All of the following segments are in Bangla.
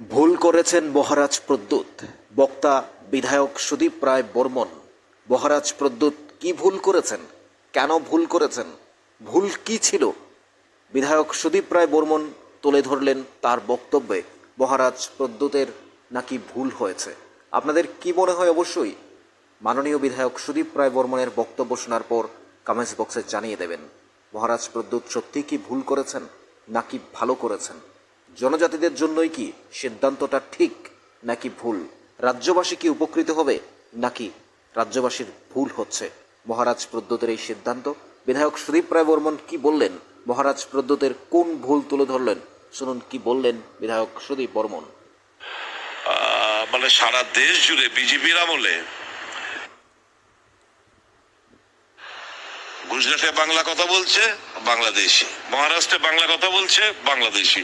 ভুল করেছেন মহারাজ প্রদ্যুৎ বক্তা বিধায়ক সুদীপ রায় বর্মন, মহারাজ প্রদ্যুৎ কি ভুল করেছেন? কেন ভুল করেছেন? ভুল কি ছিল? বিধায়ক সুদীপ রায় বর্মন তুলে ধরলেন তার বক্তব্যে। মহারাজ প্রদ্যুতের নাকি ভুল হয়েছে। আপনাদের কি মনে হয় অবশ্যই? মাননীয় বিধায়ক সুদীপ রায় বর্মনের বক্তব্য শোনার পর কমেন্টস বক্সে জানিয়ে দেবেন। মহারাজ প্রদ্যুৎ সত্যি কি ভুল করেছেন? নাকি ভালো করেছেন? জনজাতিদের জন্যই কি সিদ্ধান্তটা ঠিক নাকি ভুল? রাজ্যবাসী কি উপকৃত হবে নাকি রাজ্যবাসীর ভুল হচ্ছে? মহারাজ প্রদ্যুতের এই সিদ্ধান্ত? বিধায়ক সুদীপ রায় বর্মন কি বললেন? মহারাজ প্রদ্যুতের কোন ভুল তুলে ধরলেন? শুনুন কি বললেন বিধায়ক সুদীপ বর্মন। মানে সারা দেশ জুড়ে বিজেপির আমলে গুজরাটে বাংলা কথা বলছে, বাংলাদেশি। মহারাষ্ট্রে বাংলা কথা বলছে, বাংলাদেশি।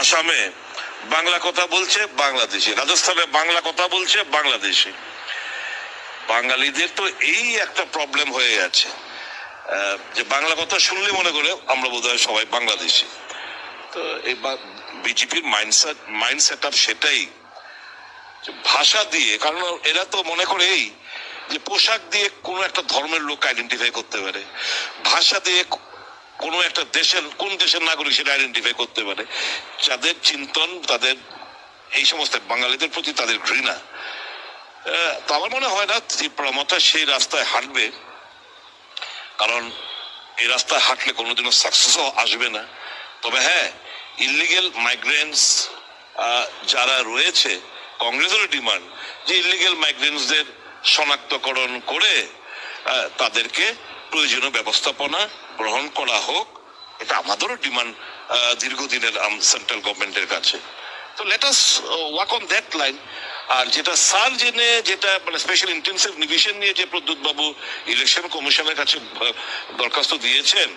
আসামে বাংলা কথা বলছে, বাংলাদেশি। রাজস্থানে বাংলা কথা বলছে, বাংলাদেশি। বাঙালিদের তো এই একটা প্রবলেম হয়ে গেছে। যে বাংলা কথা শুনলে মনে করে আমরা বোধহয় সবাই বাংলাদেশি। তো এই বিজেপির মাইন্ডসেট মাইন্ড সেট আপ সেটাই ভাষা দিয়ে, কারণ এরা তো মনে করে এই যে পোশাক দিয়ে কোনো একটা ধর্মের লোক আইডেন্টিফাই করতে পারে, ভাষা দিয়ে কোনো একটা দেশের, কোন দেশের নাগরিক সেটা আইডেন্টিফাই করতে পারে। যাদের চিন্তন, তাদের এই সমস্ত বাঙালিদের প্রতি তাদের ঘৃণা। তো আমার মনে হয় না ত্রিপুরা মতো সেই রাস্তায় হাঁটবে, কারণ এই রাস্তায় হাঁটলে কোনোদিনও সাকসেসও আসবে না। তবে হ্যাঁ ইলিগেল মাইগ্রেন্টস যারা রয়েছে কংগ্রেসেরও ডিমান্ড যে ইলিগেল মাইগ্রেন্টসদের শনাক্তকরণ করে তাদেরকে প্রয়োজনীয় ব্যবস্থাপনা গ্রহণ করা হোক। এটা আমাদেরও ডিমান্ড দীর্ঘদিনের সেন্ট্রাল গভর্নমেন্টের কাছে। তো let us walk on that line আর যেটা সার জেনে, যেটা মানে স্পেশাল ইন্টেন্সিভ ডিভিশন নিয়ে যে প্রদ্যুৎ বাবু ইলেকশন কমিশনের কাছে দরখাস্ত দিয়েছেন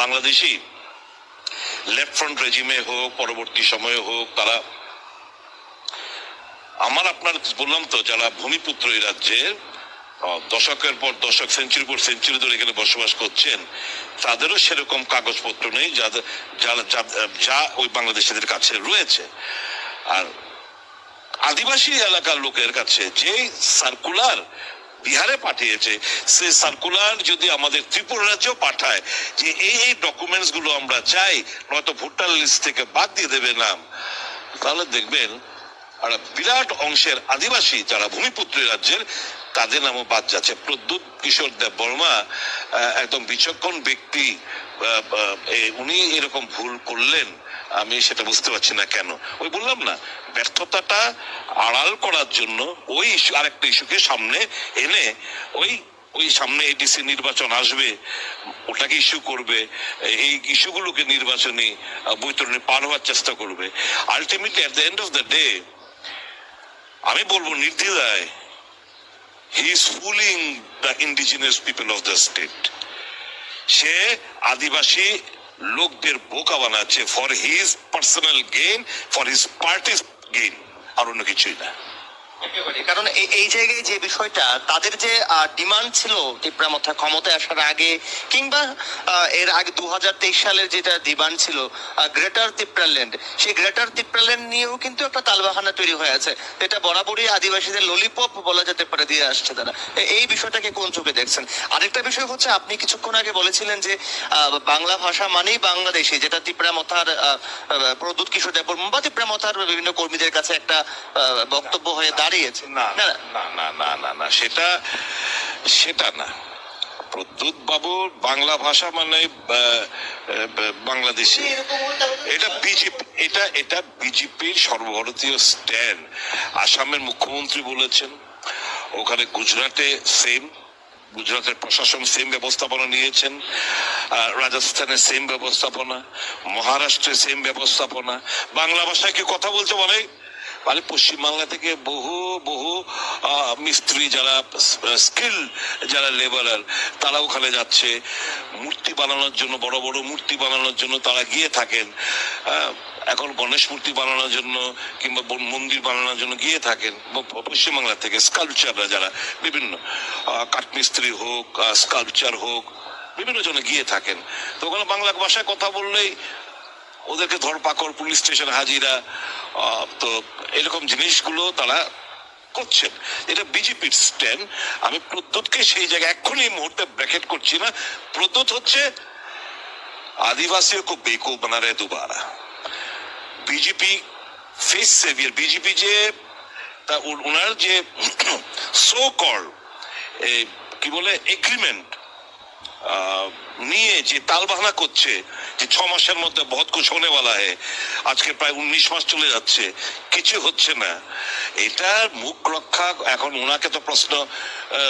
বাংলাদেশি লেফট ফ্রন্ট রেজিমে হোক, পরবর্তী সময়ে হোক, তারা আমার আপনার বললাম তো, যারা ভূমিপুত্র এই রাজ্যের দশকের পর দশক সেঞ্চুরি পর সেঞ্চুরি ধরে এখানে বসবাস করছেন, তাদেরও সেরকম কাগজপত্র নেই যাদের যা- ওই বাংলাদেশিদের কাছে রয়েছে। আর আদিবাসী এলাকার লোকের কাছে যে সার্কুলার বিহারে পাঠিয়েছে, সেই সার্কুলার যদি আমাদের ত্রিপুরা রাজ্যেও পাঠায়, যে এই এই ডকুমেন্টসগুলো আমরা চাই, নয়তো ভোটার লিস্ট থেকে বাদ দিয়ে দেবে নাম, তাহলে দেখবেন আর বিরাট অংশের আদিবাসী যারা ভূমিপুত্র রাজ্যের, তাদের নামও বাদ যাচ্ছে। প্রদ্যুৎ কিশোর দেব বর্মা একদম বিচক্ষণ ব্যক্তি উনি এরকম ভুল করলেন, আমি সেটা বুঝতে পারছি না কেন। ওই বললাম না, ব্যর্থতাটা আড়াল করার জন্য ওই ইস্যু, আরেকটা ইস্যুকে সামনে এনে ওই ওই সামনে এডিসি নির্বাচন আসবে, ওটাকে ইস্যু করবে, এই ইস্যুগুলোকে নির্বাচনী বৈতরণী পার হওয়ার চেষ্টা করবে। Ultimately at the end of the day আমি বলব নির্দ্বিধায় স্টেট সে আদিবাসী লোকদের বোকা বানাচ্ছে for his personal gain for his party's gain আর অন্য কিছুই না। কারণ এই- জায়গায় যে বিষয়টা, তাদের যে ডিমান্ড ছিল ত্রিপুরা মাথা ক্ষমতায় আসার আগে, কিংবা এর আগে দু সালের যেটা ডিমান্ড ছিল গ্রেটার ত্রিপুরাল্যান্ড সেই গ্রেটার ত্রিপুরাল্যান্ড নিয়েও কিন্তু একটা তালবাহানা তৈরি হয়ে আছে। এটা বরাবরই আদিবাসীদের ললিপপ বলা যেতে পারে দিয়ে আসছে তারা। এই বিষয়টাকে কোন চোখে দেখছেন? আরেকটা বিষয় হচ্ছে, আপনি কিছুক্ষণ আগে বলেছিলেন যে বাংলা ভাষা মানেই বাংলাদেশি, যেটা ত্রিপুরা মথার প্রদ্যুৎ কিশোর দেব বা ত্রিপুরা মথার বিভিন্ন কর্মীদের কাছে একটা বক্তব্য হয়ে দাঁড়িয়েছে। না না না না না সেটা সেটা না। প্রদ্যুৎ বাবুর বাংলা ভাষা মানে বাংলাদেশি। এটা বিজেপি এটা এটা বিজেপির সর্বভারতীয় স্ট্যান্ড। আসামের মুখ্যমন্ত্রী বলেছেন ওখানে গুজরাটে সেম গুজরাটের প্রশাসন সেম ব্যবস্থাপনা নিয়েছেন আহ, রাজস্থানে সেম ব্যবস্থাপনা মহারাষ্ট্রে সেম ব্যবস্থাপনা। বাংলা ভাষায় কি কথা বলছে বলে? মানে পশ্চিমবাংলা থেকে বহু বহু মিস্ত্রি যারা স্কিল যারা লেবারার, তারা ওখানে যাচ্ছে। মূর্তি বানানোর জন্য, বড় বড় মূর্তি বানানোর জন্য তারা গিয়ে থাকেন। এখন গণেশ মূর্তি বানানোর জন্য কিংবা মন্দির বানানোর জন্য গিয়ে থাকেন। পশ্চিমবাংলা থেকে স্কাল্পচাররা যারা, বিভিন্ন কাঠমিস্ত্রি হোক স্কাল্পচার হোক, বিভিন্ন জনে গিয়ে থাকেন। তো ওখানে বাংলা ভাষায় কথা বললেই ওদেরকে ধরপাকড় পুলিশ স্টেশন হাজিরা আহ, তো এরকম জিনিসগুলো তারা করছেন এটা বিজেপির স্ট্যান্ড আমি প্রদ্যুৎকে সেই জায়গায় এক্ষুনি এই মুহূর্তে ব্র্যাকেট করছি না প্রদ্যুৎ হচ্ছে आदिवासियों को बेवकूफ बना रहे दोबारा বিজেপি ফেস সেভিয়ার বিজেপি যে তা উ- ওনার যে সো কল কি বলে এগ্রিমেন্ট নিয়ে যে তালবাহানা করছে যে ছ মাসের মধ্যে বহুত কুছ হোনে ওয়ালা হে। আজকে প্রায় উনিশ মাস চলে যাচ্ছে। কিছু হচ্ছে না। এটার মুখ রক্ষা, এখন ওনাকে তো প্রশ্ন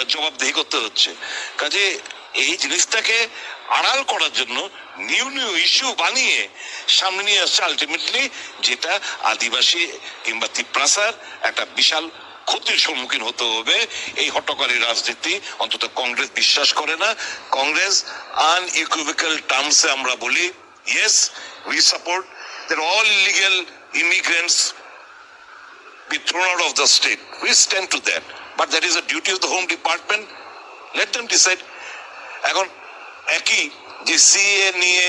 জবাবদেহি করতে হচ্ছে। কাজে এই জিনিসটাকে আড়াল করার জন্য নিউ নিউ ইস্যু বানিয়ে সামনে নিয়ে আসছে আলটিমেটলি যেটা আদিবাসী কিংবা তিপ্রাসার একটা বিশাল ক্ষতির সম্মুখীন হতে হবে। এই হটকারী রাজনীতি অন্তত কংগ্রেস বিশ্বাস করে না। কংগ্রেস আন আনইকুইভেক্যাল টার্মসে আমরা বলি yes we support that all illegal immigrants be thrown out of the state. We stand to that. But that is a duty of the Home Department. Let them decide. এখন একই যে সিএ নিয়ে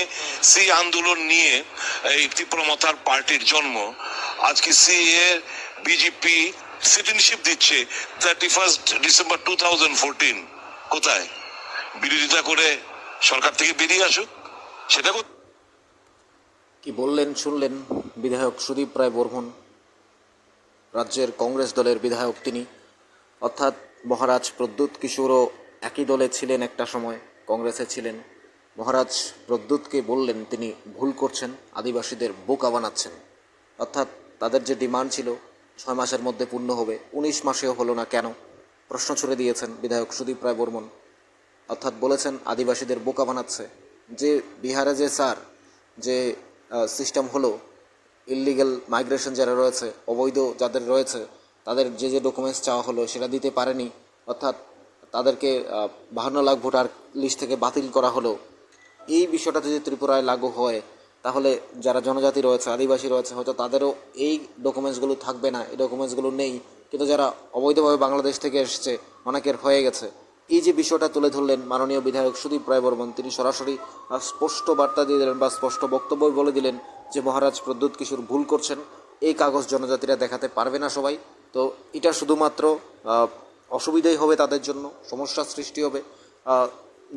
সি আন্দোলন নিয়ে, এই ত্রিপুরা পার্টির জন্ম, আজকে সিএ বিজেপি সিটিজেনশিপ দিচ্ছে thirty first December two thousand কোথায় বিরোধিতা করে সরকার থেকে বেরিয়ে আসুক সেটা কি বললেন, শুনলেন বিধায়ক সুদীপ রায় বর্মন, রাজ্যের কংগ্রেস দলের বিধায়ক তিনি। অর্থাৎ মহারাজ প্রদ্যুৎ কিশোরও একই দলে ছিলেন একটা সময়, কংগ্রেসে ছিলেন। মহারাজ প্রদ্যুৎকে বললেন, তিনি ভুল করছেন, আদিবাসীদের বোকা বানাচ্ছেন। অর্থাৎ তাদের যে ডিমান্ড ছিল, ছয় মাসের মধ্যে পূর্ণ হবে, উনিশ মাসেও হলো না কেন? প্রশ্ন ছুড়ে দিয়েছেন বিধায়ক সুদীপ রায় বর্মন। অর্থাৎ বলেছেন, আদিবাসীদের বোকা বানাচ্ছে। যে বিহারে যে স্যার, যে সিস্টেম হলো ইলিগাল মাইগ্রেশন যারা রয়েছে, অবৈধ যাদের রয়েছে, তাদের যে যে ডকুমেন্টস চাওয়া হলো সেটা দিতে পারেনি, অর্থাৎ তাদেরকে বাহান্ন লাখ ভোটার লিস্ট থেকে বাতিল করা হলো। এই বিষয়টা যদি ত্রিপুরায় লাগু হয়, তাহলে যারা জনজাতি রয়েছে, আদিবাসী রয়েছে, হয়তো তাদেরও এই ডকুমেন্টসগুলো থাকবে না, এই ডকুমেন্টসগুলো নেই। কিন্তু যারা অবৈধভাবে বাংলাদেশ থেকে এসছে, অনেকের হয়ে গেছে। এই যে বিষয়টা তুলে ধরলেন মাননীয় বিধায়ক সুদীপ রায় বর্মন, তিনি সরাসরি স্পষ্ট বার্তা দিয়ে দিলেন বা স্পষ্ট বক্তব্য বলে দিলেন যে মহারাজ প্রদ্যুৎ কিশোর ভুল করছেন, এই কাগজ জনজাতিরা দেখাতে পারবে না সবাই। তো এটা শুধুমাত্র অসুবিধাই হবে তাদের জন্য সমস্যার সৃষ্টি হবে।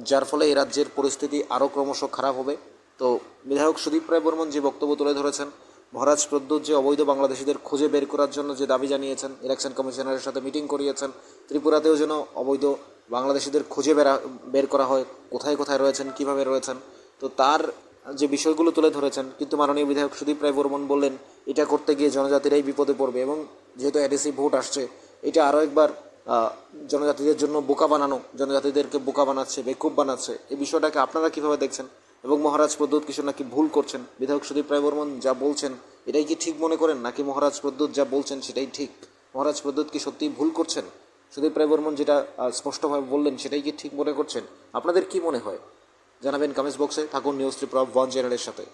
যার ফলে এই রাজ্যের পরিস্থিতি আরও ক্রমশ খারাপ হবে। তো বিধায়ক সুদীপ রায় বর্মন যে বক্তব্য তুলে ধরেছেন, মহারাজ প্রদ্যুৎ যে অবৈধ বাংলাদেশিদের খুঁজে বের করার জন্য যে দাবি জানিয়েছেন, ইলেকশন কমিশনারের সাথে মিটিং করিয়েছেন, ত্রিপুরাতেও যেন অবৈধ বাংলাদেশিদের খুঁজে বেরা, বের করা হয়, কোথায় কোথায় রয়েছেন, কীভাবে রয়েছেন। তো তার যে বিষয়গুলো তুলে ধরেছেন, কিন্তু মাননীয় বিধায়ক সুদীপ রায় বর্মন বললেন, এটা করতে গিয়ে জনজাতিরাই বিপদে পড়বে এবং যেহেতু এডিসি ভোট আসছে, এটা আরও একবার জনজাতিদের জন্য বোকা বানানো, জনজাতিদেরকে বোকা বানাচ্ছে, বেকুব বানাচ্ছে, এই বিষয়টাকে আপনারা কীভাবে দেখছেন? এবং মহারাজ প্রদ্যুৎ কিশোর নাকি ভুল করছেন? বিধায়ক সুদীপ রায় বর্মন যা বলছেন, এটাই কি ঠিক মনে করেন? নাকি মহারাজ প্রদ্যুৎ যা বলছেন, সেটাই ঠিক? মহারাজ প্রদ্যুৎ কি সত্যিই ভুল করছেন? সুদীপ রায় বর্মন যেটা স্পষ্টভাবে বললেন, সেটাই কি ঠিক মনে করছেন? আপনাদের কি মনে হয়? জানাবেন কমেন্টস বক্সে থাকুন নিউজ ত্রিপুরা ওয়ান চ্যানেলের সাথে।